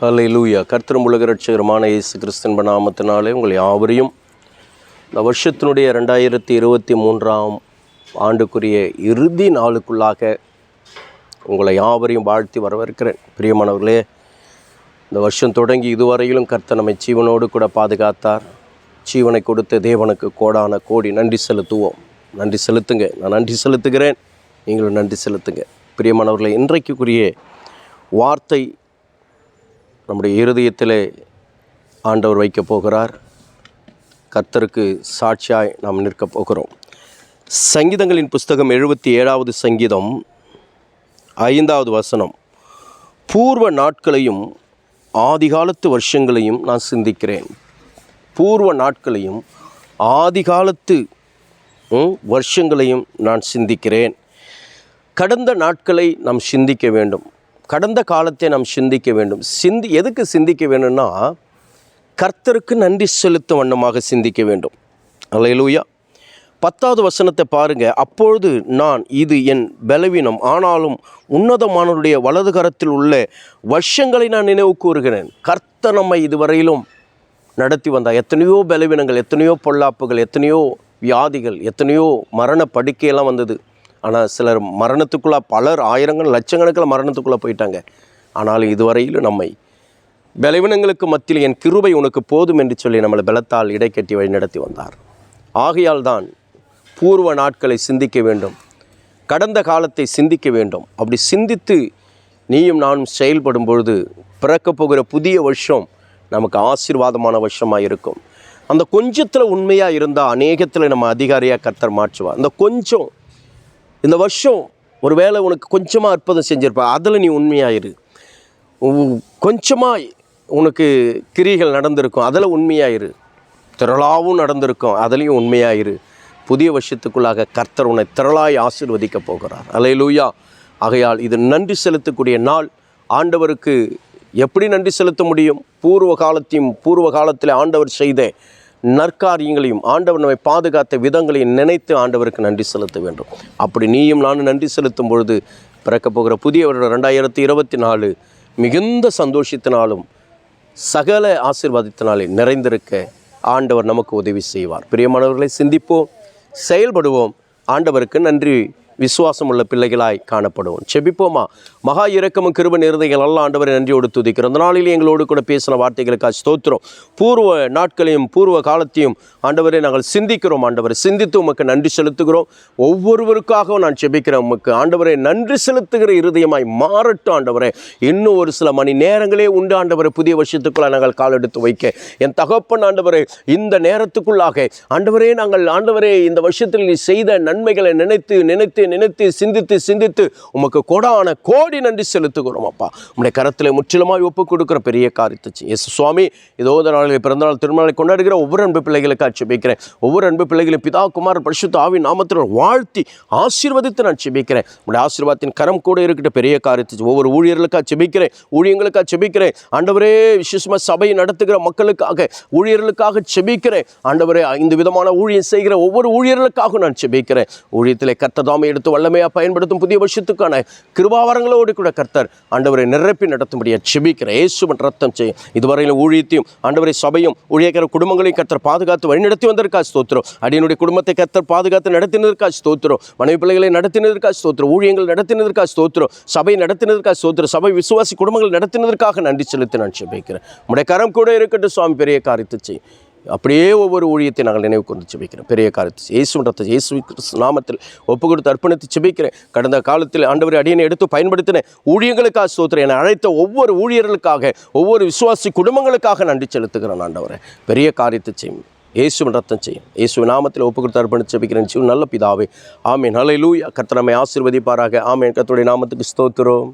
ஹலை லூயா கர்த்தரும் உலக ரட்சகரமான இயேசு கிறிஸ்தன் நாமத்தினாலே உங்கள் யாவரையும் இந்த வருஷத்தினுடைய ரெண்டாயிரத்தி இருபத்தி மூன்றாம் ஆண்டுக்குரிய இறுதி நாளுக்குள்ளாக உங்களை யாவரையும் வாழ்த்தி வரவேற்கிறேன். பிரியமானவர்களே இந்த வருஷம் தொடங்கி இதுவரையிலும் கர்த்தர் நம்மை ஜீவனோடு கூட பாதுகாத்தார். ஜீவனை கொடுத்த தேவனுக்கு கோடான கோடி நன்றி செலுத்துவோம். நன்றி செலுத்துங்க. நான் நன்றி செலுத்துகிறேன். நீங்களும் நன்றி செலுத்துங்க. பிரியமானவர்களே இன்றைக்குரிய வார்த்தை நம்முடைய இருதயத்திலே ஆண்டவர் வைக்கப் போகிறார். கர்த்தருக்கு சாட்சியாய் நாம் நிற்கப் போகிறோம். சங்கீதங்களின் புஸ்தகம் எழுபத்தி ஏழாவது சங்கீதம் ஐந்தாவது வசனம். பூர்வ நாட்களையும் ஆதிகாலத்து வருஷங்களையும் நான் சிந்திக்கிறேன். பூர்வ நாட்களையும் ஆதிகாலத்து வருஷங்களையும் நான் சிந்திக்கிறேன். கடந்த நாட்களை நாம் சிந்திக்க வேண்டும். கடந்த காலத்தை நாம் சிந்திக்க வேண்டும். சிந்தி எதுக்கு சிந்திக்க வேணும்னா கர்த்தருக்கு நன்றி செலுத்தும் வண்ணமாக சிந்திக்க வேண்டும். அல்லேலூயா. பத்தாவது வசனத்தை பாருங்கள் அப்பொழுது நான் இது என் பலவீனம். ஆனாலும் உன்னதமானவருடைய வலது கரத்தில் உள்ள வருஷங்களை நான் நினைவு கூறுகிறேன். கர்த்த நம்மை இதுவரையிலும் நடத்தி வந்தார். எத்தனையோ பலவீனங்கள் எத்தனையோ பொல்லாப்புகள் எத்தனையோ வியாதிகள் எத்தனையோ மரண படுக்கையெல்லாம் வந்தது. ஆனால் சிலர் மரணத்துக்குள்ளே பலர் ஆயிரங்கள் லட்சக்கணக்கில் மரணத்துக்குள்ளே போயிட்டாங்க. ஆனாலும் இதுவரையிலும் நம்மை பலவினங்களுக்கு மத்தியில் என் கிருபை உனக்கு போதும் என்று சொல்லி நம்மளை பலத்தால் இடைக்கட்டி வழி நடத்தி வந்தார். ஆகையால் தான் பூர்வ நாட்களை சிந்திக்க வேண்டும். கடந்த காலத்தை சிந்திக்க வேண்டும். அப்படி சிந்தித்து நீயும் நானும் செயல்படும் பொழுது பிறக்கப் போகிற புதிய வருஷம் நமக்கு ஆசீர்வாதமான வருஷமாக இருக்கும். அந்த கொஞ்சத்தில் உண்மையாக இருந்தால் அநேகத்தில் நம்ம அதிகாரியாக கர்த்தர் மாற்றுவார். அந்த கொஞ்சம் இந்த வருஷம் ஒரு வேளை உனக்கு கொஞ்சமாக அற்புதம் செஞ்சுருப்பா. அதில் நீ உண்மையாயிரு கொஞ்சமாக உனக்கு கிரிகள் நடந்திருக்கும். அதில் உண்மையாயிரு திரளாவும் நடந்திருக்கும். அதுலேயும் உண்மையாயிரு புதிய வருஷத்துக்குள்ளாக கர்த்தர் உன்னை திரளாய் ஆசிர்வதிக்க போகிறார். அலையலூயா ஆகையால் இது நன்றி செலுத்தக்கூடிய நாள். ஆண்டவருக்கு எப்படி நன்றி செலுத்த முடியும்? பூர்வ காலத்தையும் பூர்வ காலத்தில் ஆண்டவர் செய்த நற்காரியங்களையும் ஆண்டவர் நம்மை பாதுகாத்த விதங்களையும் நினைத்து ஆண்டவருக்கு நன்றி செலுத்த வேண்டும். அப்படி நீயும் நானும் நன்றி செலுத்தும் பொழுது பிறக்கப் போகிற புதிய வருடம் ரெண்டாயிரத்தி இருபத்தி நாலு மிகுந்த சந்தோஷத்தினாலும் சகல ஆசிர்வாதத்தினாலே நிறைந்திருக்க ஆண்டவர் நமக்கு உதவி செய்வார். பிரியமானவர்களை சிந்திப்போம் செயல்படுவோம். ஆண்டவருக்கு நன்றி விசுவாசம் உள்ள பிள்ளைகளாய் காணப்படுவோம். செபிப்போமா? மகா இரக்கமும் கிருப நிறுதைகள் நல்ல ஆண்டவரை நன்றியோடு துதிக்கிறோம். அந்த நாளிலே எங்களோடு கூட பேசின வார்த்தைகளுக்காக ஸ்தோத்திரம். பூர்வ நாட்களையும் பூர்வ காலத்தையும் ஆண்டவரை நாங்கள் சிந்திக்கிறோம் ஆண்டவரை. சிந்தித்து உமக்கு நன்றி செலுத்துகிறோம். ஒவ்வொருவருக்காகவும் நான் செபிக்கிறேன் உமக்கு. ஆண்டவரை நன்றி செலுத்துகிற இருதயமாய் மாறட்டும் ஆண்டவரை. இன்னும் ஒரு சில மணி நேரங்களே உண்டு ஆண்டவரை. புதிய வருஷத்துக்குள்ள நாங்கள் காலெடுத்து வைக்க. என் தகப்பன் ஆண்டவரை இந்த நேரத்துக்குள்ளாக ஆண்டவரே நாங்கள் ஆண்டவரே இந்த வருஷத்தில் நீ செய்த நன்மைகளை நினைத்து நினைத்து நினைத்து சிந்தித்து சிந்தித்து உமக்கு கொடான கோடி நன்றி செலுத்துகிறோம் அப்பா. உம்முடைய கரத்தில் முற்றிலுமாய் ஒப்பு கொடுக்குற பெரிய காரியத்தை எஸ் சுவாமி இதோ நாளில் பிறந்தநாள் திருமணங்களை கொண்டாடுகிற ஒவ்வொரு அன்பு பிள்ளைகளுக்கு ஆட்சிபிக்கிறேன் ஒவ்வொரு அன்பு பிள்ளைகளும் பிதா குமார் பரிசுத்த ஆவி நாமத்தில் வாழ்த்தி ஆசீர்வதித்து நான் செபிக்கிறேன். உங்களுடைய ஆசீர்வாதத்தின் கரம் கூட இருக்கட்டும். பெரிய காரியத்தை ஒவ்வொரு ஊழியர்களுக்காக செபிக்கிறேன் ஊழியங்களுக்காக செபிக்கிறேன் ஆண்டவரே விசேஷமாக சபை நடத்துகிற மக்களுக்காக ஊழியர்களுக்காக செபிக்கிறேன். ஆண்டவரே இந்த விதமான ஊழியம் செய்கிற ஒவ்வொரு ஊழியர்களுக்காக நான் செபிக்கிறேன். ஊழியத்தில் கத்ததாமே எடுத்து வல்லமையாக பயன்படுத்தும் புதிய வருஷத்துக்கான கிருபாவரங்களோடு கூட கர்த்தர் ஆண்டவரை நிரப்பி நடத்தும்படியாக செபிக்கிற இயேசுவன் ரத்தம் செய்யும் இதுவரையில் ஊழியத்தையும் ஆண்டவரை சபையும் ஊழியக்கிற குடும்பங்களையும் கர்த்தர் பாதுகாத்து வழிநடத்தி வந்திருக்கா ஸ்தோத்திரம். அடியனுடைய குடும்பத்தை கர்த்தர் பாதுகாத்து நடத்தினதற்கா ஸ்தோத்திரம். மனைவி பிள்ளைகளை நடத்தினதற்கா ஸ்தோத்திரம். ஊழியங்கள் நடத்தினதற்கா ஸ்தோத்திரம். சபை நடத்தினதற்கா ஸ்தோத்திரம். சபை விசுவாசி குடும்பங்கள் நடத்தினதற்காக நன்றி செலுத்தி நான் செபிக்கிறேன். உடைய கரம் கூட இருக்கட்டும் சுவாமி பெரிய காரியத்தை செய்யும் அப்படியே ஒவ்வொரு ஊழியத்தை நாங்கள் நினைவு கொண்டு செபிக்கிறோம். பெரிய காரியத்தை இயேசு ரத்த இயேசு நாமத்தில் ஒப்பு கொடுத்து அர்ப்பணித்து செபிக்கிறேன். கடந்த காலத்தில் ஆண்டவரை அடியனை எடுத்து பயன்படுத்தின ஊழியங்களுக்காக சோத்திரம் என அழைத்த ஒவ்வொரு ஊழியர்களுக்காக ஒவ்வொரு விசுவாசி குடும்பங்களுக்காக நன்றி செலுத்துகிறேன் ஆண்டவரை. பெரிய காரியத்தை செய்யும் இயேசுவின் ரத்தம் செய்யும் இயேசு நாமத்தில் ஒப்பு கொடுத்து அர்ப்பணித்து செபிக்கிறேன். சிவன் நல்ல பிதாவே. ஆமீன். ஹalleluya. லூயா நம்மை ஆசீர்வதிப்பாராக. ஆமீன். கத்துடைய நாமத்துக்கு ஸ்தோத்திரம்.